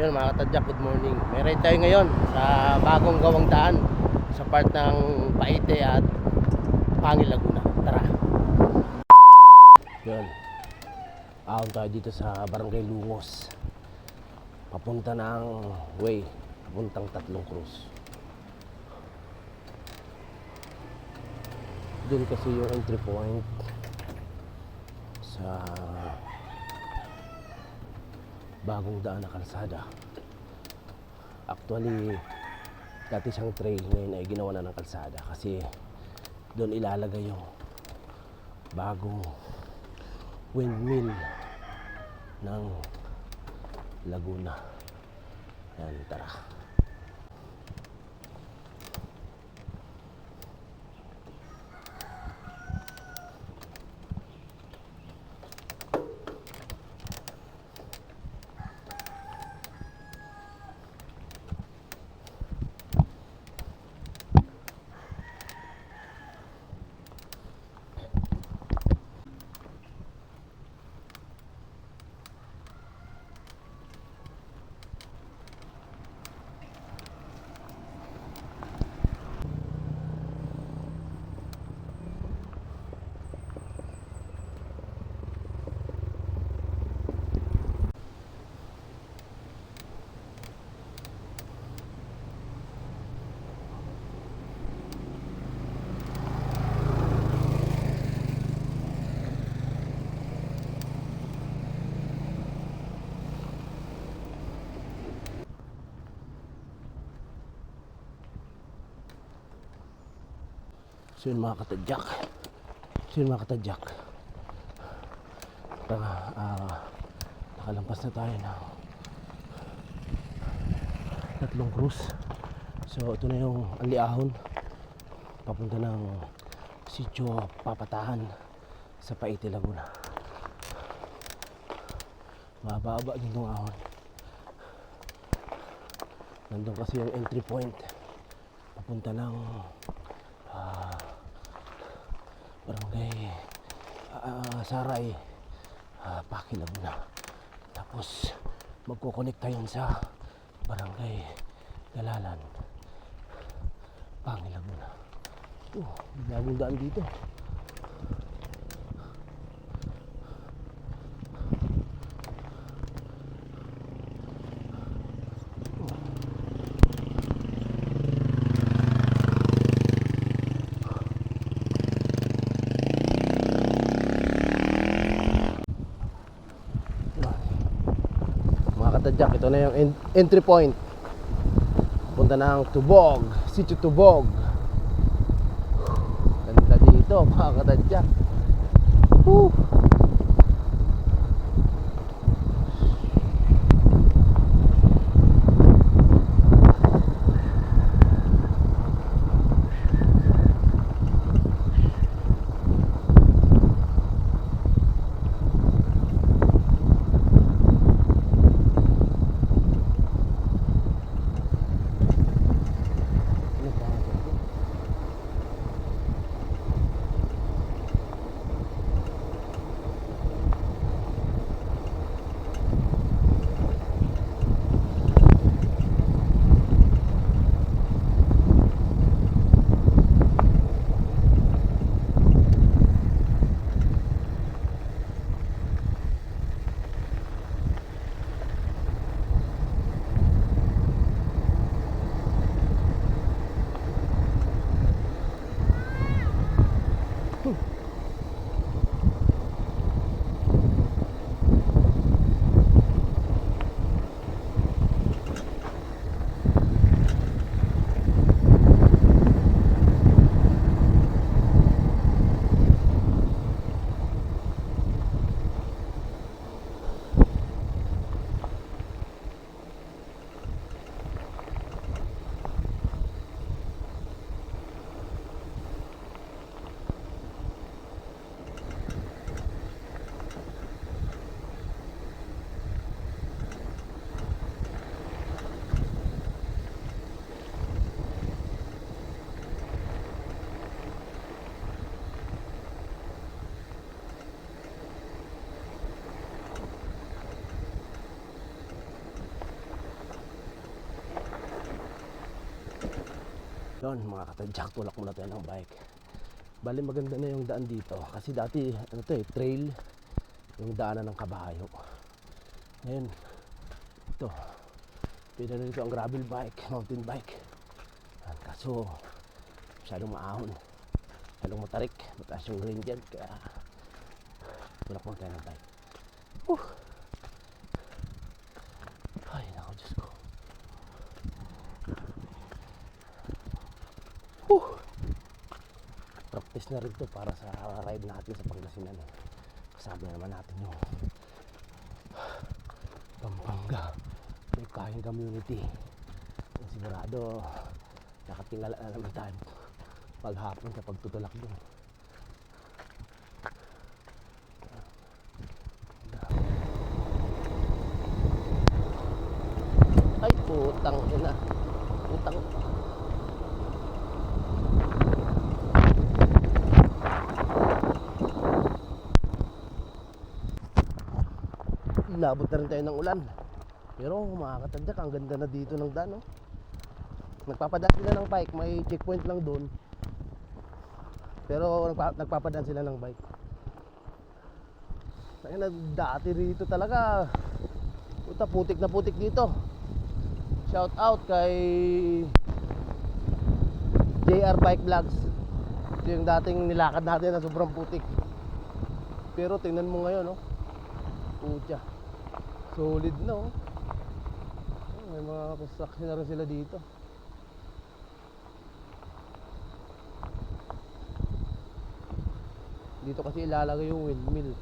Yun mga katadyak, good morning. Ride tayo ngayon sa bagong gawang daan sa part ng Paite at Pangil Laguna. Tara. Yun. Ahon tayo dito sa Barangay Lungos. Papunta ng way. Papuntang Tatlong Cruz. Doon kasi yung entry point sa bagong daan na kalsada. Actually, dati siyang trail ngayon ay ginawa na ng kalsada kasi doon ilalagay yung bagong windmill ng Laguna. Yan, tara. So yun mga katadyak. So yun mga katadyak. Tara, ah, nakalampas na tayo ng tatlong cruise. So ito na yung aliahon. Papunta ng sitio Papatahan sa Paite, Laguna. Mababa din itong ahon. Nandun kasi yung entry point. Papunta ng barangay uh, Saray. Uh, Pakilag na. Tapos magkukonekta yun sa barangay Galalan. Pangilag na. Oh, bagong daan dito mga katadyak ito na yung en- entry point. Punta ng Tubog Sitio Tubog. Ganda dito mga katadyak Woo! Yun mga katadyak, tulak muna tayo ng bike. Bali maganda na yung daan dito. Kasi dati, ano to eh, trail. Yung daanan ng kabayo. Ngayon, ito. Na dito ang gravel bike, mountain bike. Kaso, masyadong maahon. Masyadong matarik. Mataas yung dyan. Kaya, tulak muna tayo ng bike. Uh. Ay, nako, Diyos ko. Uh. Practice na rin to para sa ride natin sa Pangasinan. Eh. Kasama na naman natin yung Pampanga kain community. Sigurado nakatingala na naman tayo paghapon sa pagtutulak doon. Ay, putang ina. Putang. Inabot na rin tayo ng ulan. Pero mga katadyak, ang ganda na dito ng daan. Oh. Nagpapadaan sila ng bike, may checkpoint lang doon. Pero nagpa, nagpapadaan sila ng bike. Kaya na dati rito talaga. Puta, putik na putik dito. Shout out kay JR Bike Vlogs. Ito yung dating nilakad natin na sobrang putik. Pero tingnan mo ngayon, no? Pucha. Solid na, oh. May mga construction na rin sila dito. Dito kasi ilalagay yung windmill.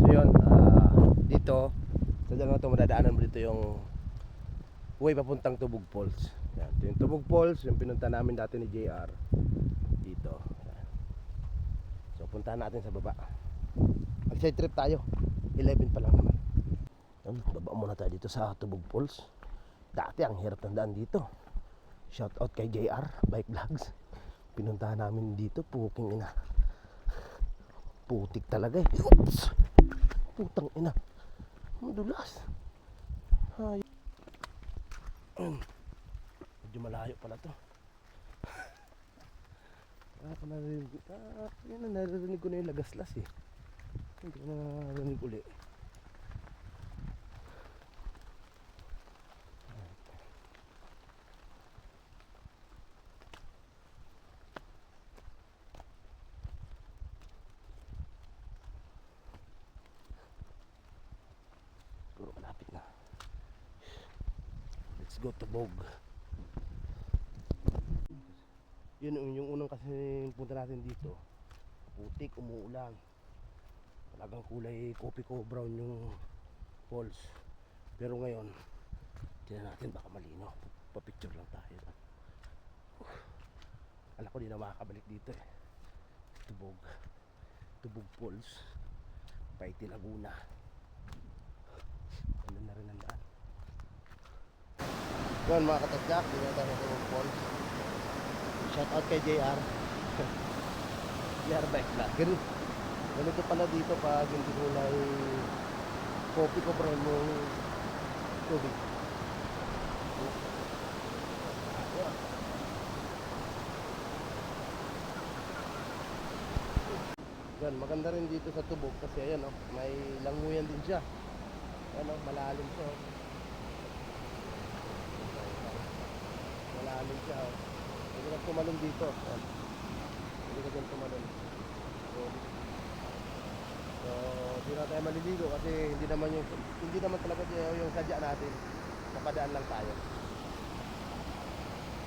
So yun, ah, dito, sa dalawa ito, madadaanan mo dito yung way papuntang Tubog Falls. Yan, ito yung Tubog Falls, yung pinunta namin dati ni JR. Dito. So puntahan natin sa baba. Mag-side trip tayo. 11 pa lang naman. Yan, baba muna tayo dito sa Tubog Falls. Dati ang hirap ng daan dito. Shout out kay JR Bike Vlogs. Pinuntahan namin dito, puking ina. Putik talaga eh. Oops! Putang ina. Madulas. Hay. Medyo malayo pala to. Ah, pa narinig, ah, yun na, naririnig ko na yung lagaslas eh. Hindi ko na narinig uli. Siguro malapit na. Let's go to Bog. Yun yung, unang kasi punta natin dito. Putik, umuulan. Talagang kulay kopi ko brown yung falls. Pero ngayon, tingnan natin baka malino. Pa-picture lang tayo. Alam ko di na makakabalik dito eh. Tubog. Tubog Falls. Paiti Laguna. Ano na rin ang. Yun mga katagyak, hindi na tayo Falls. Shout out kay JR. JR Bike Vlog. Ganun. Ganito pala dito pag hindi kulay coffee ko bro yung tubig. Yan, maganda rin dito sa tubog kasi ayan oh, may languyan din siya. Ano, malalim siya. oh. Malalim siya. Oh. Hindi ka tumalon dito. Yan. Hindi ka dyan tumalon. So, so, hindi na tayo maliligo kasi hindi naman yung hindi naman talaga yung sadya natin. Napadaan lang tayo.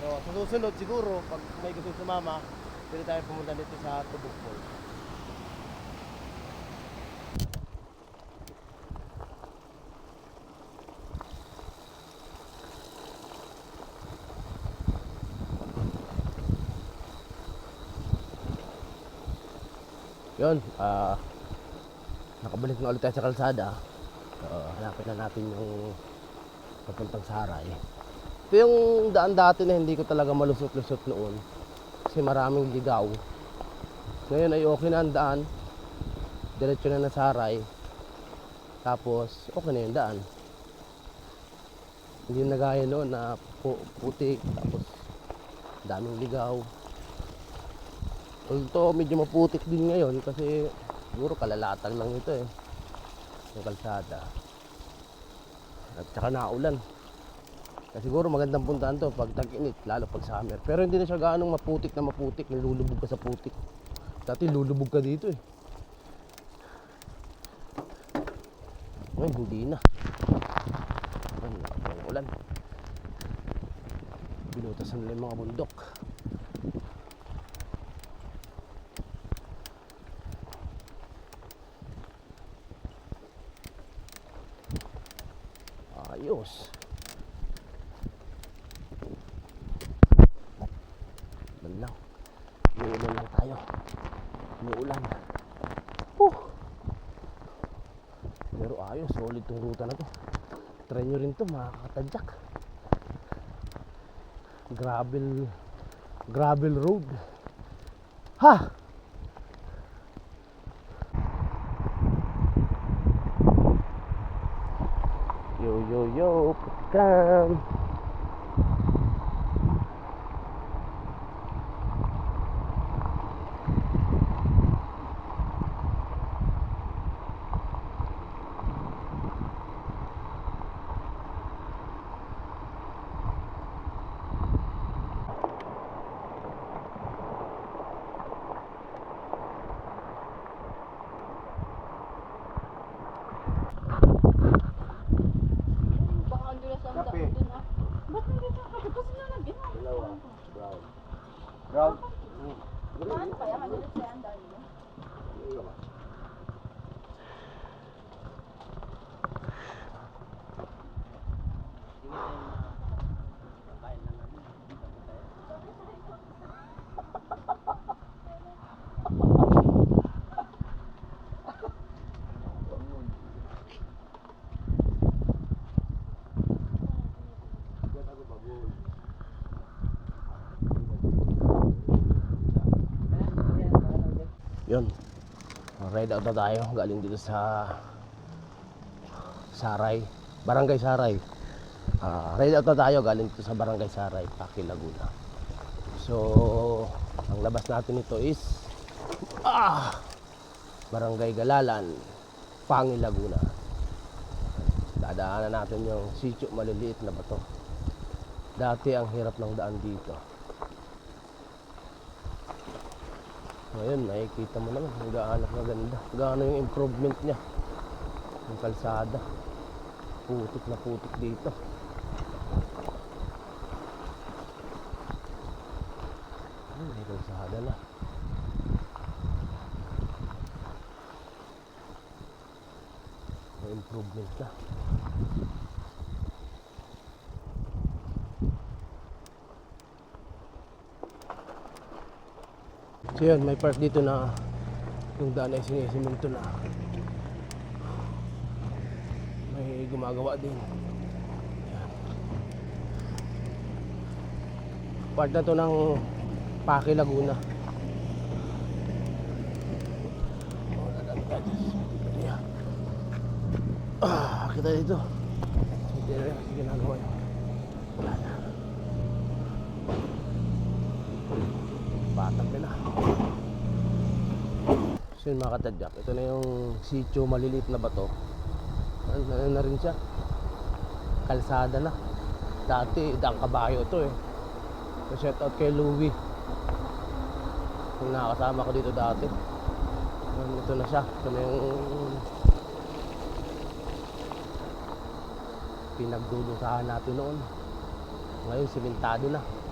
So, sa susunod siguro, pag may gusto sumama, pwede tayo pumunta dito sa Tubog Falls. Yun, ah, nakabalik na ulit tayo sa kalsada. Uh, hanapin na natin yung papuntang Saray. Ito yung daan dati na hindi ko talaga malusot-lusot noon. Kasi maraming ligaw. Ngayon ay okay na ang daan. Diretso na na Saray. Tapos, okay na yung daan. Hindi na gaya noon na pu- putik. Tapos, daming ligaw. Although medyo maputik din ngayon kasi siguro kalalatan lang ito eh. Yung kalsada. At saka naulan. Kaya siguro magandang puntahan to pag tag-init, lalo pag summer. Pero hindi na siya gaanong maputik na maputik, nilulubog ka sa putik. Dati lulubog ka dito eh. Ngayon hindi na. Ngayon ulan. Binutasan nila yung mga bundok. Ayos. Man lang. Uulan lang tayo. Uulan. Huh. Pero ayos, solid tong ruta na to. Try nyo rin to, makakatadyak. Gravel, gravel road. Ha! Yo, yo, yo, putikam. Baka ang dulas ang Kape. daan dun ah. Ba't hindi ka kape? Ba't sila nag-ginawa? Dalawa, brown. Brown? Paano kaya madulas kaya ang daan mo? Yun. Ride out na tayo. Galing dito sa Saray. Barangay Saray. Ah, ride out na tayo. Galing dito sa Barangay Saray, Paki, Laguna. So, ang labas natin ito is ah, Barangay Galalan, Pangi, Laguna. Dadaanan natin yung sityo maliliit na bato. Dati ang hirap ng daan dito. Ngayon, nakikita mo naman kung gaano kaganda. Gaano yung improvement niya. Yung kalsada. Putik na putik dito. Ay, may kalsada na. May improvement na. So yun, may part dito na yung daan ay sinisiminto na. May gumagawa din. Yan. Part na to ng Paki Laguna. Ah, kita dito. Rin kasi ginagawa yun. Wala na. Batang nila. So yun mga katadyak, ito na yung sitio maliliit na bato. Ano ano na rin siya? Kalsada na. Dati, dang kabayo to eh. So shout out kay Louie. Yung nakakasama ko dito dati. Ayun, Ito na siya. Ito na yung pinagdudusahan natin noon. Ngayon, simentado na.